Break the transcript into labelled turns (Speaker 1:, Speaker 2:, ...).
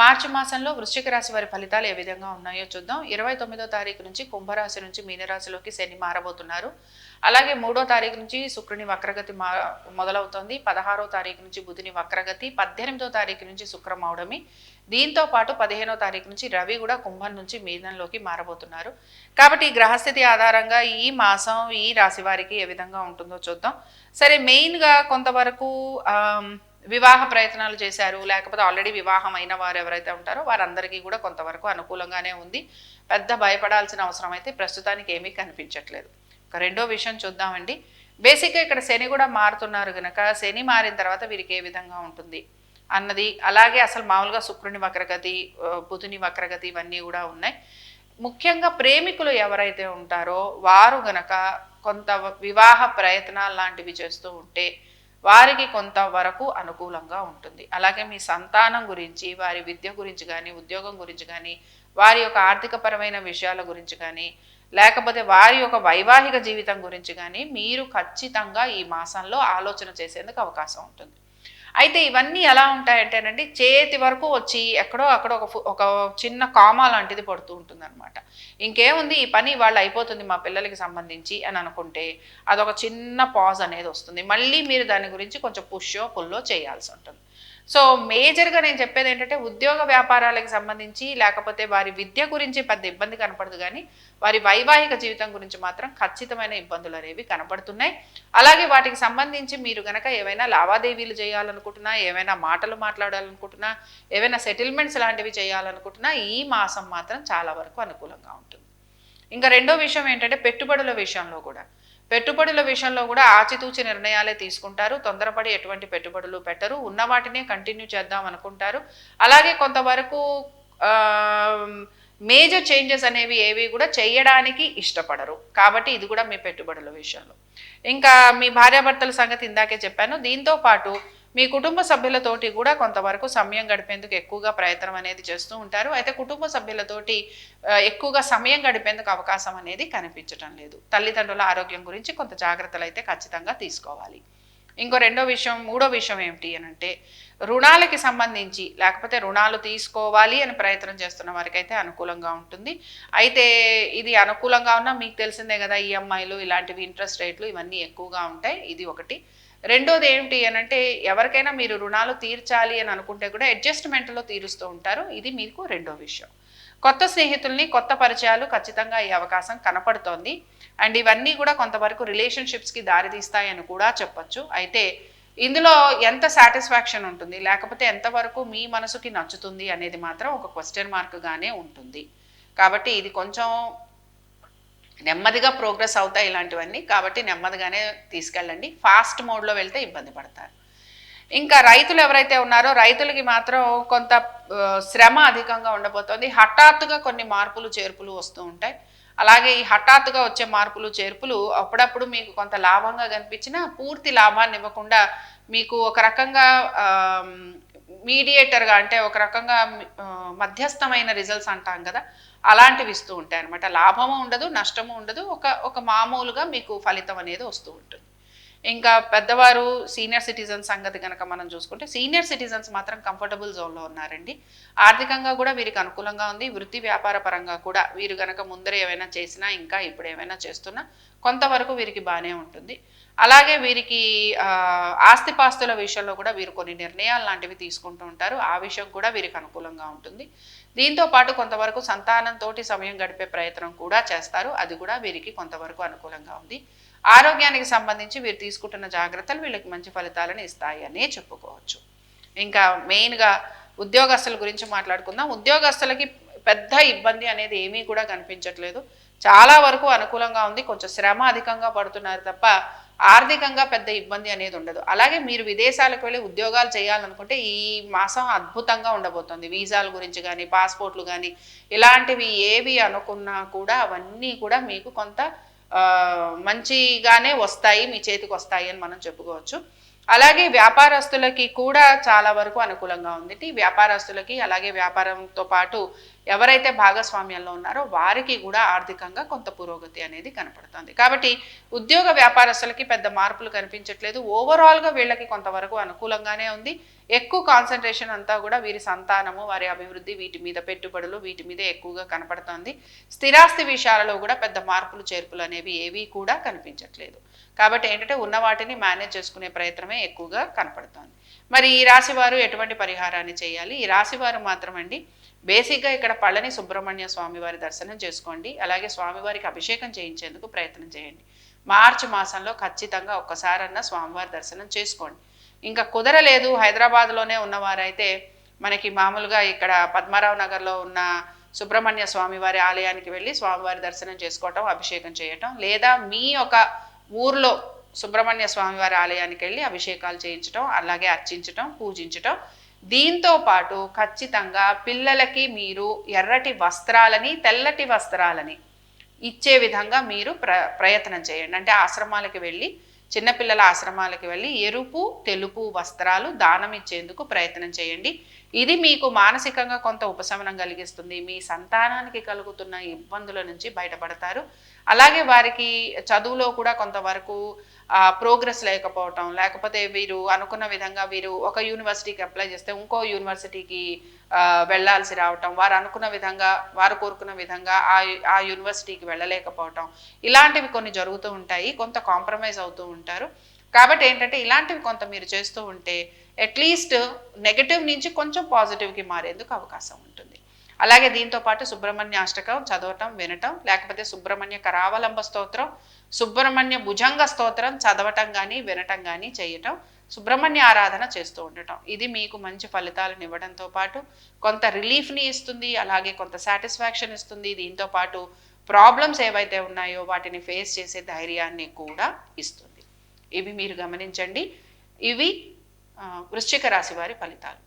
Speaker 1: మార్చి మాసంలో వృశ్చిక రాశి వారి ఫలితాలు ఏ విధంగా ఉన్నాయో చూద్దాం. ఇరవై తొమ్మిదో తారీఖు నుంచి కుంభరాశి నుంచి మీనరాశిలోకి శని మారబోతున్నారు. అలాగే మూడో తారీఖు నుంచి శుక్రుని వక్రగతి మా మొదలవుతోంది. పదహారో తారీఖు నుంచి బుధుని వక్రగతి పద్దెనిమిదో తారీఖు నుంచి శుక్రం దీంతో పాటు పదిహేనో తారీఖు నుంచి రవి కూడా కుంభం నుంచి మీనంలోకి మారబోతున్నారు. కాబట్టి ఈ గ్రహస్థితి ఆధారంగా ఈ మాసం ఈ రాశి వారికి ఏ విధంగా ఉంటుందో చూద్దాం. సరే మెయిన్గా కొంతవరకు వివాహ ప్రయత్నాలు చేశారు లేకపోతే ఆల్రెడీ వివాహం అయిన వారు ఎవరైతే ఉంటారో వారందరికీ కూడా కొంతవరకు అనుకూలంగానే ఉంది. పెద్ద భయపడాల్సిన అవసరం అయితే ప్రస్తుతానికి ఏమీ కనిపించట్లేదు. ఒక రెండో విషయం చూద్దామండి. బేసిక్గా ఇక్కడ శని కూడా మారుతున్నారు కనుక శని మారిన తర్వాత వీరికి ఏ విధంగా ఉంటుంది? అన్నది అలాగే అసలు మామూలుగా శుక్రుని వక్రగతి బుధుని వక్రగతి ఇవన్నీ కూడా ఉన్నాయి. ముఖ్యంగా ప్రేమికులు ఎవరైతే ఉంటారో వారు గనక కొంత వివాహ ప్రయత్నాలు లాంటివి చేస్తూ ఉంటే వారికి కొంతవరకు అనుకూలంగా ఉంటుంది. అలాగే మీ సంతానం గురించి వారి విద్య గురించి కానీ ఉద్యోగం గురించి కానీ వారి యొక్క ఆర్థికపరమైన విషయాల గురించి కానీ లేకపోతే వారి యొక్క వైవాహిక జీవితం గురించి కానీ మీరు ఖచ్చితంగా ఈ మాసంలో ఆలోచన చేసేందుకు అవకాశం ఉంటుంది. అయితే ఇవన్నీ ఎలా ఉంటాయంటేనండి చేతి వరకు వచ్చి ఎక్కడో అక్కడ ఒక ఒక చిన్న కామా లాంటిది పడుతూ ఉంటుంది అనమాట ఇంకేముంది ఈ పని వాళ్ళు అయిపోతుంది మా పిల్లలకి సంబంధించి అని అనుకుంటే అదొక చిన్న పాజ్ అనేది వస్తుంది. మళ్ళీ మీరు దాని గురించి కొంచెం పుష్యో పుల్లో చేయాల్సి ఉంటుంది. సో మేజర్గా నేను చెప్పేది ఏంటంటే ఉద్యోగ వ్యాపారాలకు సంబంధించి లేకపోతే వారి విద్య గురించి పెద్ద ఇబ్బంది కనపడదు కానీ వారి వైవాహిక జీవితం గురించి మాత్రం ఖచ్చితమైన ఇబ్బందులు అనేవి కనపడుతున్నాయి అలాగే వాటికి సంబంధించి మీరు గనక ఏవైనా లావాదేవీలు చేయాలనుకుంటున్నా ఏవైనా మాటలు మాట్లాడాలనుకుంటున్నా ఏవైనా సెటిల్మెంట్స్ లాంటివి చేయాలనుకుంటున్నా ఈ మాసం మాత్రం చాలా వరకు అనుకూలంగా ఉంటుంది. ఇంకా రెండో విషయం ఏంటంటే పెట్టుబడుల విషయంలో కూడా. పెట్టుబడుల విషయంలో కూడా ఆచితూచి నిర్ణయాలే తీసుకుంటారు. తొందరపడి ఎటువంటి పెట్టుబడులు పెట్టరు. ఉన్న వాటినే కంటిన్యూ చేద్దాం అనుకుంటారు. అలాగే కొంతవరకు మేజర్ చేంజెస్ అనేవి ఏవి కూడా చేయడానికి ఇష్టపడరు. కాబట్టి ఇది కూడా మీ పెట్టుబడుల విషయంలో. ఇంకా మీ భార్యాభర్తల సంగతి ఇందాకే చెప్పాను. దీంతో పాటు మీ కుటుంబ సభ్యులతోటి కూడా కొంతవరకు సమయం గడిపేందుకు ఎక్కువగా ప్రయత్నం అనేది చేస్తూ ఉంటారు. అయితే కుటుంబ సభ్యులతోటి ఎక్కువగా సమయం గడిపేందుకు అవకాశం అనేది కనిపించటం లేదు. తల్లిదండ్రుల ఆరోగ్యం గురించి కొంత జాగ్రత్తలు అయితే ఖచ్చితంగా తీసుకోవాలి. ఇంకో రెండో విషయం మూడో విషయం ఏమిటి అని అంటే రుణాలకి సంబంధించి లేకపోతే రుణాలు తీసుకోవాలి అని ప్రయత్నం చేస్తున్న వారికైతే అనుకూలంగా ఉంటుంది. అయితే ఇది అనుకూలంగా ఉన్నా మీకు తెలిసిందే కదా ఈఎంఐలు ఇలాంటివి ఇంట్రెస్ట్ రేట్లు ఇవన్నీ ఎక్కువగా ఉంటాయి. ఇది ఒకటి. రెండోది ఏమిటి అని అంటే ఎవరికైనా మీరు రుణాలు తీర్చాలి అని అనుకుంటే కూడా అడ్జస్ట్మెంట్లో తీరుస్తూ ఉంటారు. ఇది మీకు రెండో విషయం. కొత్త స్నేహితుల్ని కొత్త పరిచయాలు ఖచ్చితంగా ఈ అవకాశం కనపడుతోంది. అండ్ ఇవన్నీ కూడా కొంతవరకు రిలేషన్షిప్స్కి దారితీస్తాయని కూడా చెప్పొచ్చు. అయితే ఇందులో ఎంత సాటిస్ఫాక్షన్ ఉంటుంది? లేకపోతే ఎంతవరకు మీ మనసుకి నచ్చుతుంది అనేది మాత్రం ఒక క్వశ్చన్ మార్క్గానే ఉంటుంది. కాబట్టి ఇది కొంచెం నెమ్మదిగా ప్రోగ్రెస్ అవుతాయి ఇలాంటివన్నీ. కాబట్టి నెమ్మదిగానే తీసుకెళ్ళండి. ఫాస్ట్ మోడ్లో వెళ్తే ఇబ్బంది పడతారు. ఇంకా రైతులు ఎవరైతే ఉన్నారో రైతులకి మాత్రం కొంత శ్రమ అధికంగా ఉండబోతోంది. హఠాత్తుగా కొన్ని మార్పులు చేర్పులు వస్తూ ఉంటాయి. అలాగే ఈ హఠాత్తుగా వచ్చే మార్పులు చేర్పులు అప్పుడప్పుడు మీకు కొంత లాభంగా కనిపించినా పూర్తి లాభాన్ని ఇవ్వకుండా మీకు ఒక రకంగా మీడియేటర్గా అంటే ఒక రకంగా మధ్యస్థమైన రిజల్ట్స్ అంటాం కదా అలాంటివి ఇస్తూ ఉంటాయి అనమాట లాభము ఉండదు నష్టము ఉండదు. ఒక ఒక మామూలుగా మీకు ఫలితం అనేది వస్తూ ఉంటుంది. ఇంకా పెద్దవారు సీనియర్ సిటిజన్స్ సంగతి కనుక మనం చూసుకుంటే సీనియర్ సిటిజన్స్ మాత్రం కంఫర్టబుల్ జోన్లో ఉన్నారండి. ఆర్థికంగా కూడా వీరికి అనుకూలంగా ఉంది. వృత్తి వ్యాపార పరంగా కూడా వీరు కనుక ముందర ఏమైనా చేసినా ఇంకా ఇప్పుడు ఏమైనా చేస్తున్నా కొంతవరకు వీరికి బాగానే ఉంటుంది. అలాగే వీరికి ఆస్తిపాస్తుల విషయంలో కూడా వీరు కొన్ని నిర్ణయాలు లాంటివి తీసుకుంటూ ఉంటారు. ఆ విషయం కూడా వీరికి అనుకూలంగా ఉంటుంది. దీంతో పాటు కొంతవరకు సంతానంతోటి సమయం గడిపే ప్రయత్నం కూడా చేస్తారు. అది కూడా వీరికి కొంతవరకు అనుకూలంగా ఉంది. ఆరోగ్యానికి సంబంధించి వీరు తీసుకుంటున్న జాగ్రత్తలు వీళ్ళకి మంచి ఫలితాలను ఇస్తాయి అనే చెప్పుకోవచ్చు. ఇంకా మెయిన్గా ఉద్యోగస్తుల గురించి మాట్లాడుకుందాం. ఉద్యోగస్తులకి పెద్ద ఇబ్బంది అనేది ఏమీ కూడా కనిపించట్లేదు. చాలా వరకు అనుకూలంగా ఉంది. కొంచెం శ్రమ అధికంగా పడుతున్నారు తప్ప ఆర్థికంగా పెద్ద ఇబ్బంది అనేది ఉండదు. అలాగే మీరు విదేశాలకు వెళ్ళి ఉద్యోగాలు చేయాలనుకుంటే ఈ మాసం అద్భుతంగా ఉండబోతుంది. వీసాల గురించి కానీ పాస్పోర్ట్లు కానీ ఇలాంటివి ఏవి అనుకున్నా కూడా అవన్నీ కూడా మీకు కొంత మంచిగానే వస్తాయి మీ చేతికి వస్తాయి అని మనం చెప్పుకోవచ్చు. అలాగే వ్యాపారస్తులకి కూడా చాలా వరకు అనుకూలంగా ఉంది. వ్యాపారస్తులకి అలాగే వ్యాపారంతో పాటు ఎవరైతే భాగస్వామ్యంలో ఉన్నారో వారికి కూడా ఆర్థికంగా కొంత పురోగతి అనేది కనపడుతుంది. కాబట్టి ఉద్యోగ వ్యాపారస్తులకి పెద్ద మార్పులు కనిపించట్లేదు. ఓవరాల్గా వీళ్ళకి కొంతవరకు అనుకూలంగానే ఉంది. ఎక్కువ కాన్సన్ట్రేషన్ అంతా కూడా వీరి సంతానము వారి అభివృద్ధి వీటి మీద పెట్టుబడులు వీటి మీద ఎక్కువగా కనపడుతుంది. స్థిరాస్తి విషయాలలో కూడా పెద్ద మార్పులు చేర్పులు అనేవి ఏవి కూడా కనిపించట్లేదు. కాబట్టి ఏంటంటే ఉన్న వాటిని మేనేజ్ చేసుకునే ప్రయత్నమే ఎక్కువగా కనపడుతుంది. మరి ఈ రాశివారు ఎటువంటి పరిహారాన్ని చేయాలి? ఈ రాశివారు మాత్రమండి మాత్రం అండి బేసిక్గా ఇక్కడ పళని సుబ్రహ్మణ్య స్వామివారి దర్శనం చేసుకోండి. అలాగే స్వామివారికి అభిషేకం చేయించేందుకు ప్రయత్నం చేయండి. మార్చి మాసంలో ఖచ్చితంగా ఒక్కసారన్నా స్వామివారి దర్శనం చేసుకోండి. ఇంకా కుదరలేదు హైదరాబాద్లోనే ఉన్నవారైతే మనకి మామూలుగా ఇక్కడ పద్మారావు నగర్లో ఉన్న సుబ్రహ్మణ్య స్వామివారి ఆలయానికి వెళ్ళి స్వామివారి దర్శనం చేసుకోవటం అభిషేకం చేయటం లేదా మీ ఒక ఊర్లో సుబ్రహ్మణ్య స్వామివారి ఆలయానికి వెళ్ళి అభిషేకాలు చేయించటం అలాగే అర్చించటం పూజించటం దీంతో పాటు ఖచ్చితంగా పిల్లలకి మీరు ఎర్రటి వస్త్రాలని తెల్లటి వస్త్రాలని ఇచ్చే విధంగా మీరు ప్ర ప్రయత్నం చేయండి. అంటే ఆశ్రమాలకి వెళ్ళి చిన్నపిల్లల ఆశ్రమాలకు వెళ్ళి ఎరుపు తెలుపు వస్త్రాలు దానం ఇచ్చేందుకు ప్రయత్నం చేయండి. ఇది మీకు మానసికంగా కొంత ఉపశమనం కలిగిస్తుంది. మీ సంతానానికి కలుగుతున్న ఇబ్బందుల నుంచి బయటపడతారు. అలాగే వారికి చదువులో కూడా కొంతవరకు ప్రోగ్రెస్ లేకపోవటం లేకపోతే వీరు అనుకున్న విధంగా వీరు ఒక యూనివర్సిటీకి అప్లై చేస్తే ఇంకో యూనివర్సిటీకి వెళ్ళాల్సి రావటం వారు అనుకున్న విధంగా వారు కోరుకున్న విధంగా ఆ ఆ యూనివర్సిటీకి వెళ్ళలేకపోవటం ఇలాంటివి కొన్ని జరుగుతూ ఉంటాయి కొంత కాంప్రమైజ్ అవుతూ ఉంటారు. కాబట్టి ఏంటంటే ఇలాంటివి కొంత మీరు చేస్తూ ఉంటే అట్లీస్ట్ నెగటివ్ నుంచి కొంచెం పాజిటివ్కి మారేందుకు అవకాశం ఉంటుంది. అలాగే దీంతో పాటు సుబ్రహ్మణ్య అష్టకం చదవటం వినటం లేకపోతే సుబ్రహ్మణ్య కరావలంబ స్తోత్రం సుబ్రహ్మణ్య భుజంగ స్తోత్రం చదవటం కానీ వినటం కానీ చేయటం సుబ్రహ్మణ్య ఆరాధన చేస్తూ ఉండటం. ఇది మీకు మంచి ఫలితాలను ఇవ్వడంతో పాటు కొంత రిలీఫ్ని ఇస్తుంది అలాగే కొంత సాటిస్ఫాక్షన్ ఇస్తుంది. దీంతో పాటు ప్రాబ్లమ్స్ ఏవైతే ఉన్నాయో వాటిని ఫేస్ చేసే ధైర్యాన్ని కూడా ఇస్తుంది. ఇవి మీరు గమనించండి. ఇవి వృశ్చిక రాశి వారి ఫలితాలు.